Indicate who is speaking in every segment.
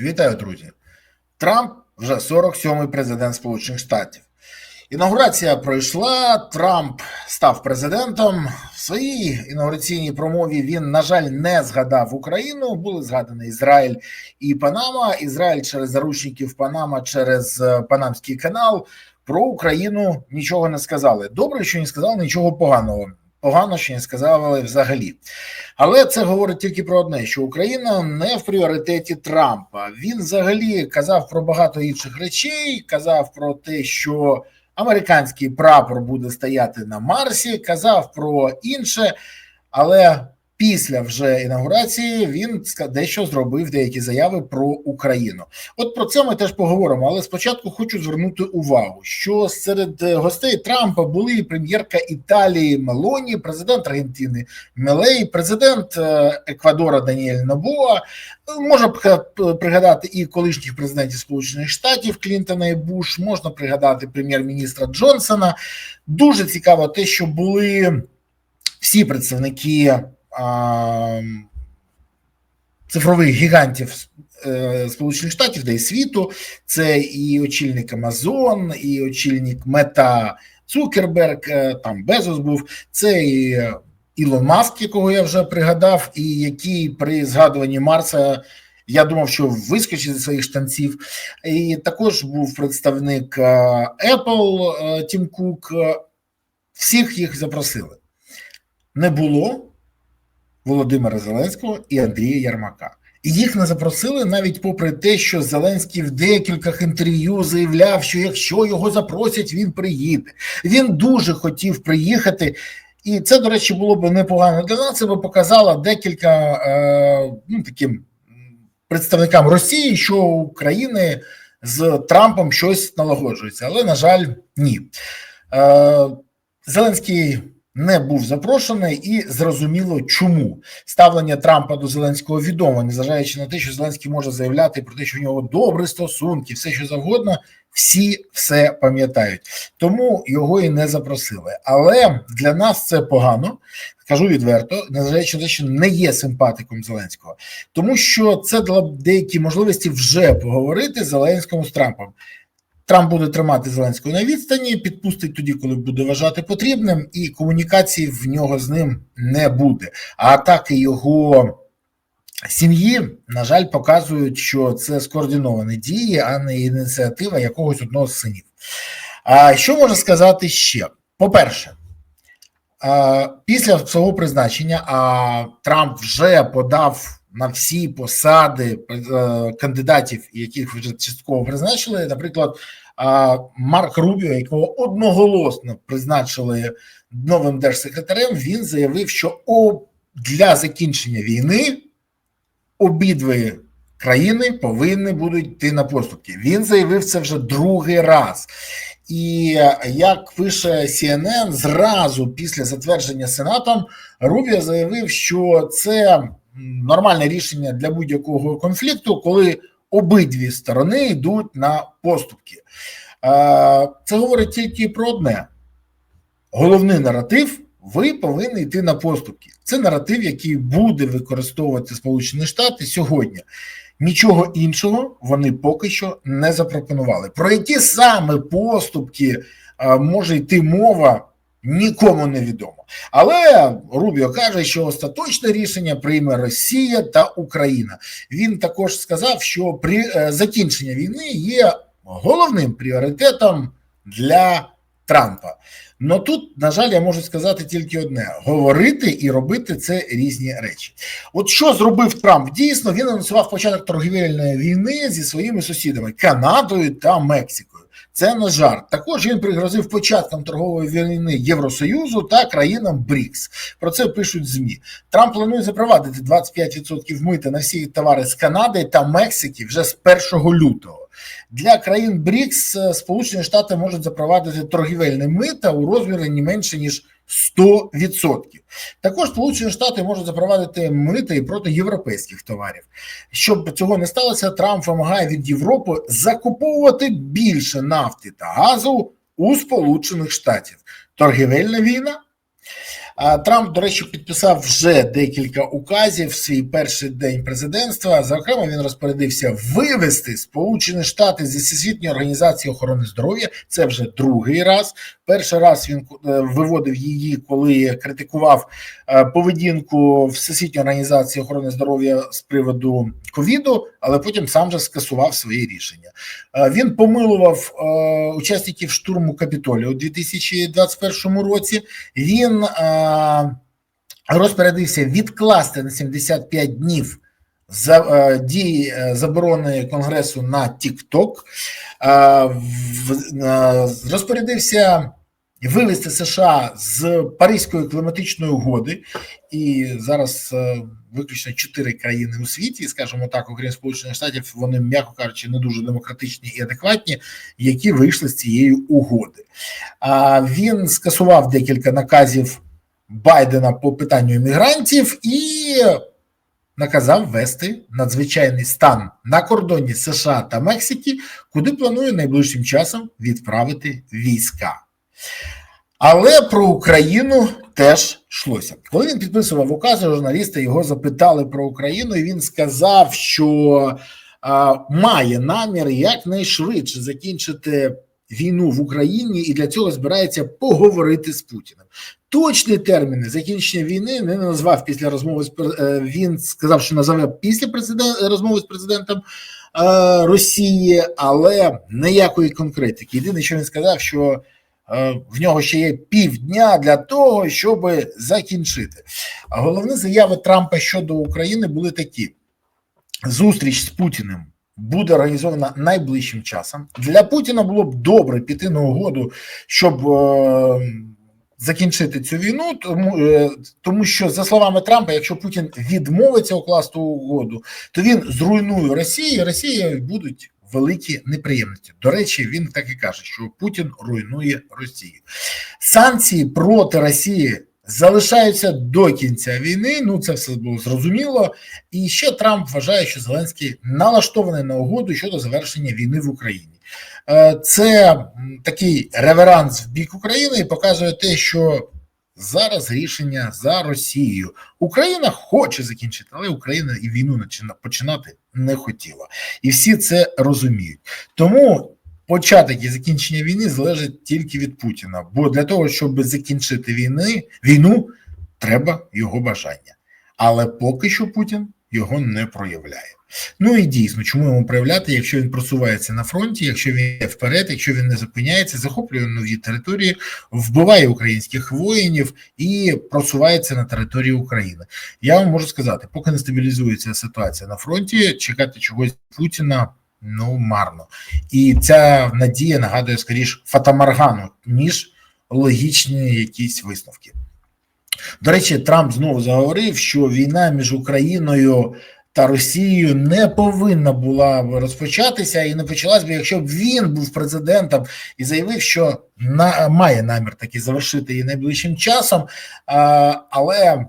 Speaker 1: Вітаю, друзі. Трамп вже 47-й президент Сполучених Штатів. Інаугурація пройшла. Трамп став президентом. В своїй інаугураційній промові він, на жаль, не згадав Україну. Були згадані Ізраїль і Панама. Ізраїль через заручників Панама через е, Панамський канал. Про Україну нічого не сказали. Добре, що не сказали нічого поганого. Погано, що не сказали взагалі. Але це говорить тільки про одне: що Україна не в пріоритеті Трампа. Він взагалі казав про багато інших речей. Казав про те, що американський прапор буде стояти на Марсі, казав про інше, але після вже інаугурації він дещо зробив деякі заяви про Україну. От про це ми теж поговоримо. Але спочатку хочу звернути увагу, що серед гостей Трампа були прем'єрка Італії Мелоні, президент Аргентини Мелей, президент Еквадора Даніель Набоа. Можна пригадати і колишніх президентів Сполучених Штатів Клінтона і Буш, можна пригадати прем'єр-міністра Джонсона. Дуже цікаво те, що були всі представники цифрових гігантів е, Сполучених Штатів та й світу. Це і очільник Амазон, і очільник Мета Цукерберг, е, там Безос був, це і Ілон Маск, якого я вже пригадав, і який при згадуванні Марса. Я думав, що вискочить зі своїх штанців, і також був представник е, Apple Тім Кук. Всіх їх запросили. Не було Володимира Зеленського і Андрія Ярмака. І їх не запросили навіть попри те, що Зеленський в декількох інтерв'ю заявляв, що якщо його запросять, він приїде. Він дуже хотів приїхати. І це, до речі, було б непогано для нас. Це би показало декілька е, ну, таким представникам Росії, що України з Трампом щось налагоджується. Але, на жаль, ні. Е, Зеленський не був запрошений, і зрозуміло, чому ставлення Трампа до Зеленського відомо, незважаючи на те, що Зеленський може заявляти про те, що в нього добрі стосунки, все що завгодно. Всі все пам'ятають, тому його і не запросили. Але для нас це погано, кажу відверто, незважаючи на те, що не є симпатиком Зеленського, тому що це дало деякі можливості вже поговорити Зеленському з Трампом. Трамп буде тримати Зеленського на відстані, підпустить тоді, коли буде вважати потрібним, і комунікації в нього з ним не буде. А атаки його сім'ї, на жаль, показують, що це скоординовані дії, а не ініціатива якогось одного з синів. А що можна сказати ще? По-перше, після свого призначення а Трамп вже подав на всі посади кандидатів, яких вже частково призначили, наприклад, Марк Рубіо, якого одноголосно призначили новим держсекретарем, він заявив, що для закінчення війни обидві країни повинні будуть йти на поступки. Він заявив це вже другий раз. І як пише CNN, зразу після затвердження Сенатом Рубіо заявив, що це нормальне рішення для будь-якого конфлікту, коли обидві сторони йдуть на поступки. Це говорить тільки про одне: головний наратив. Ви повинні йти на поступки. Це наратив, який буде використовувати Сполучені Штати сьогодні. Нічого іншого вони поки що не запропонували. Про які саме поступки може йти мова, нікому не відомо. Але Рубіо каже, що остаточне рішення прийме Росія та Україна. Він також сказав, що при е, закінченні війни є головним пріоритетом для Трампа. Но тут, на жаль, я можу сказати тільки одне: говорити і робити це різні речі. От що зробив Трамп? Дійсно, він анонсував початок торгівельної війни зі своїми сусідами Канадою та Мексикою. Це не жарт. Також він пригрозив початком торгової війни Євросоюзу та країнам БРІКС. Про це пишуть змі. Трамп планує запровадити 25% мита на всі товари з Канади та Мексики вже з 1 лютого. Для країн БРІКС Сполучені Штати можуть запровадити торгівельне мита у розмірі не менше ніж 100%. Також Сполучені Штати можуть запровадити мита і проти європейських товарів. Щоб цього не сталося, Трамп вимагає від Європи закуповувати більше нафти та газу у Сполучених Штатів. Торгівельна війна. Трамп, до речі, підписав вже декілька указів в свій перший день президентства. Зокрема, він розпорядився вивести Сполучені Штати зі Всесвітньої організації охорони здоров'я. Це вже другий раз. Перший раз він е, виводив її, коли критикував е, поведінку Всесвітньої організації охорони здоров'я з приводу ковіду, але потім сам же скасував свої рішення. Е, Він помилував учасників штурму Капітолію у 2021 році. Він розпорядився відкласти на 75 днів за е, дії е, заборони Конгресу на TikTok. Е, розпорядився вивести США з Паризької кліматичної угоди, і зараз виключно чотири країни у світі, скажімо так, окрім Сполучених Штатів, вони, м'яко кажучи, не дуже демократичні і адекватні, які вийшли з цієї угоди. Він скасував декілька наказів Байдена по питанню іммігрантів і наказав ввести надзвичайний стан на кордоні США та Мексики, куди планує найближчим часом відправити війська. Але про Україну теж йшлося. Коли він підписував укази, журналісти його запитали про Україну, і він сказав, що а, має намір якнайшвидше закінчити війну в Україні, і для цього збирається поговорити з Путіним. Точні терміни закінчення війни не назвав після розмови з е, він сказав, що назове після президент розмови з президентом е, Росії, але ніякої конкретики. Єдине, що він сказав, що е, в нього ще є півдня для того, щоб закінчити. Головні заяви Трампа щодо України були такі: зустріч з Путіним. Буде організована найближчим часом. Для Путіна було б добре піти на угоду, щоб е, закінчити цю війну, тому, е, тому що, за словами Трампа, якщо Путін відмовиться укласти угоду, то він зруйнує Росію, і Росії будуть великі неприємності. До речі, він так і каже, що Путін руйнує Росію. Санкції проти Росії залишаються до кінця війни. Ну це все було зрозуміло. І ще Трамп вважає, що Зеленський налаштований на угоду щодо завершення війни в Україні. Е, Це такий реверанс в бік України і показує те, що зараз рішення за Росією. Україна хоче закінчити, але Україна і війну починати не хотіла. І всі це розуміють. Тому початок і закінчення війни залежить тільки від Путіна. Бо для того, щоб закінчити війни, війну, треба його бажання. Але поки що Путін його не проявляє. Ну і дійсно, чому йому проявляти, якщо він просувається на фронті, якщо він йде вперед, якщо він не зупиняється, захоплює нові території, вбиває українських воїнів і просувається на території України. Я вам можу сказати, поки не стабілізується ситуація на фронті, чекати чогось Путіна ну марно. І ця надія нагадує скоріш фатамаргану, ніж логічні якісь висновки. До речі, Трамп знову заговорив, що війна між Україною та Росією не повинна була розпочатися і не почалась би, якщо б він був президентом і заявив, що на, має намір таки завершити її найближчим часом, а, але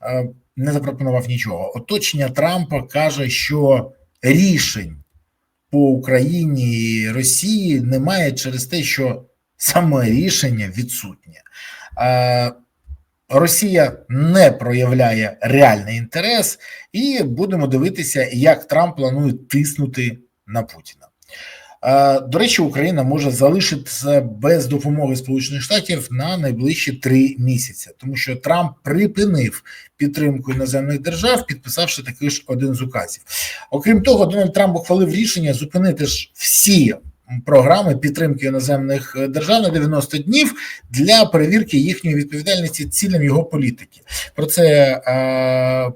Speaker 1: а, не запропонував нічого. Оточення Трампа каже, що рішень по Україні і Росії немає через те, що саме рішення відсутнє. Росія не проявляє реальний інтерес, і будемо дивитися, як Трамп планує тиснути на Путіна. Е, До речі, Україна може залишитися без допомоги Сполучених Штатів на найближчі три місяці, тому що Трамп припинив підтримку іноземних держав, підписавши такий ж один з указів. Окрім того, Дональд Трамп ухвалив рішення зупинити ж всі програми підтримки іноземних е, держав на 90 днів для перевірки їхньої відповідальності цілям його політики. Про це е,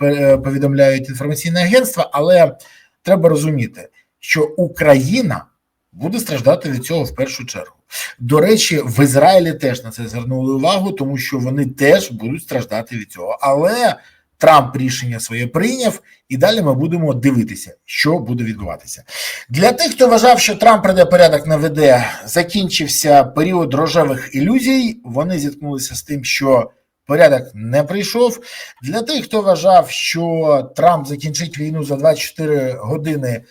Speaker 1: п- повідомляють інформаційне агентства, але треба розуміти, що Україна буде страждати від цього в першу чергу. До речі, в Ізраїлі теж на це звернули увагу, тому що вони теж будуть страждати від цього. Але Трамп рішення своє прийняв, і далі ми будемо дивитися, що буде відбуватися. Для тих, хто вважав, що Трамп прийде порядок наведе, закінчився період рожевих ілюзій. Вони зіткнулися з тим, що порядок не прийшов. Для тих, хто вважав, що Трамп закінчить війну за 24 години,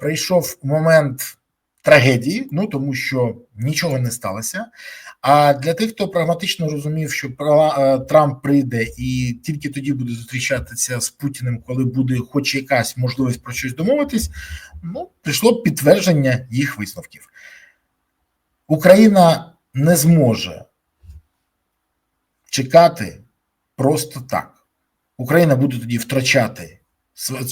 Speaker 1: прийшов момент трагедії, ну тому що нічого не сталося. А для тих, хто прагматично розумів, що е, Трамп прийде і тільки тоді буде зустрічатися з Путіним, коли буде хоч якась можливість про щось домовитись, ну прийшло підтвердження їх висновків. Україна не зможе чекати просто так. Україна буде тоді втрачати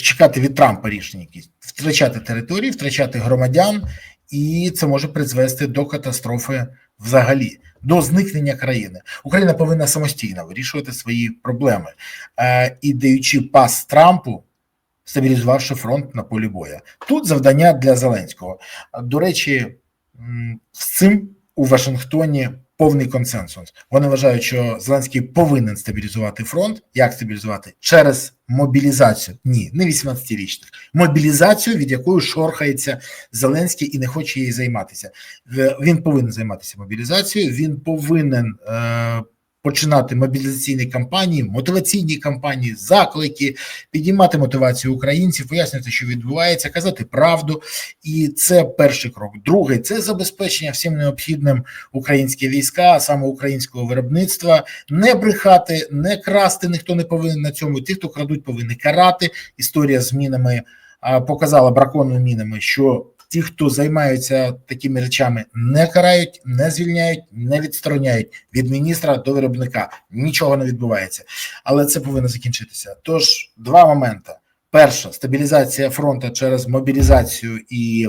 Speaker 1: чекати від Трампа рішення якісь, втрачати території, втрачати громадян, і це може призвести до катастрофи взагалі, до зникнення країни. Україна повинна самостійно вирішувати свої проблеми е, і даючи пас Трампу, стабілізувавши фронт на полі боя. Тут завдання для Зеленського. До речі, з цим у Вашингтоні повний консенсус. Вони вважають, що Зеленський повинен стабілізувати фронт. Як стабілізувати? Через мобілізацію. Ні, не 18-річних. Мобілізацію, від якої шорхається Зеленський і не хоче її займатися. Він повинен займатися мобілізацією. Він повинен е, починати мобілізаційні кампанії, мотиваційні кампанії, заклики, підіймати мотивацію українців, пояснювати, що відбувається, казати правду. І це перший крок. Другий це забезпечення всім необхідним українські війська, саме українського виробництва, не брехати, не красти. Ніхто не повинен на цьому. Ті, хто крадуть, повинні карати. Історія з мінами показала браконними мінами, що ті, хто займаються такими речами, не карають, не звільняють, не відстороняють від міністра до виробника. Нічого не відбувається, але це повинно закінчитися. Тож два моменти: перше стабілізація фронту через мобілізацію і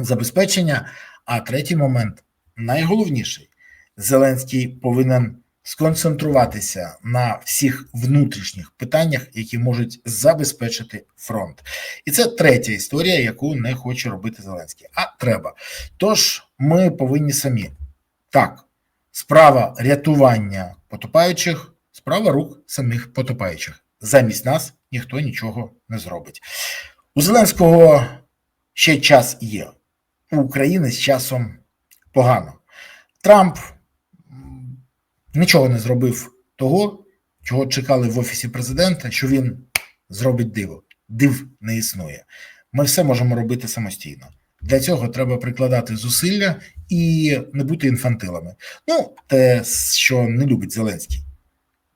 Speaker 1: забезпечення. А третій момент найголовніший: Зеленський повинен сконцентруватися на всіх внутрішніх питаннях, які можуть забезпечити фронт. І це третя історія, яку не хоче робити Зеленський. А треба. Тож ми повинні самі так. Справа рятування потопаючих, справа рук самих потопаючих. Замість нас ніхто нічого не зробить. У Зеленського ще час є. У України з часом погано. Трамп нічого не зробив того, чого чекали в офісі президента, що він зробить диво. Див не існує. Ми все можемо робити самостійно. Для цього треба прикладати зусилля і не бути інфантилами. Ну, те, що не любить Зеленський.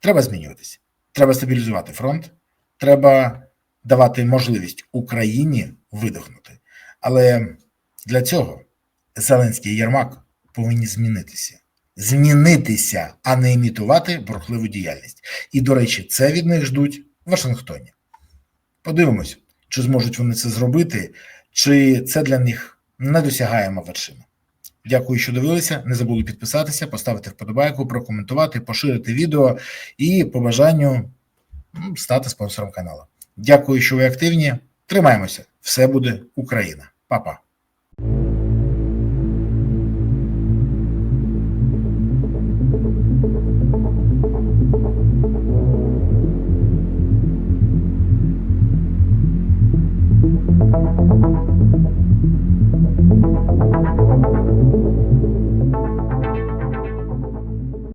Speaker 1: Треба змінюватися. Треба стабілізувати фронт, треба давати можливість Україні видихнути. Але для цього Зеленський і Єрмак повинні змінитися. Змінитися, а не імітувати бурхливу діяльність. І, до речі, це від них ждуть в Вашингтоні. Подивимось, чи зможуть вони це зробити, чи це для них недосягаема вершина. Дякую, що дивилися. Не забули підписатися, поставити вподобайку, прокоментувати, поширити відео і по бажанню стати спонсором каналу. Дякую, що ви активні. Тримаємося. Все буде Україна. Па-па.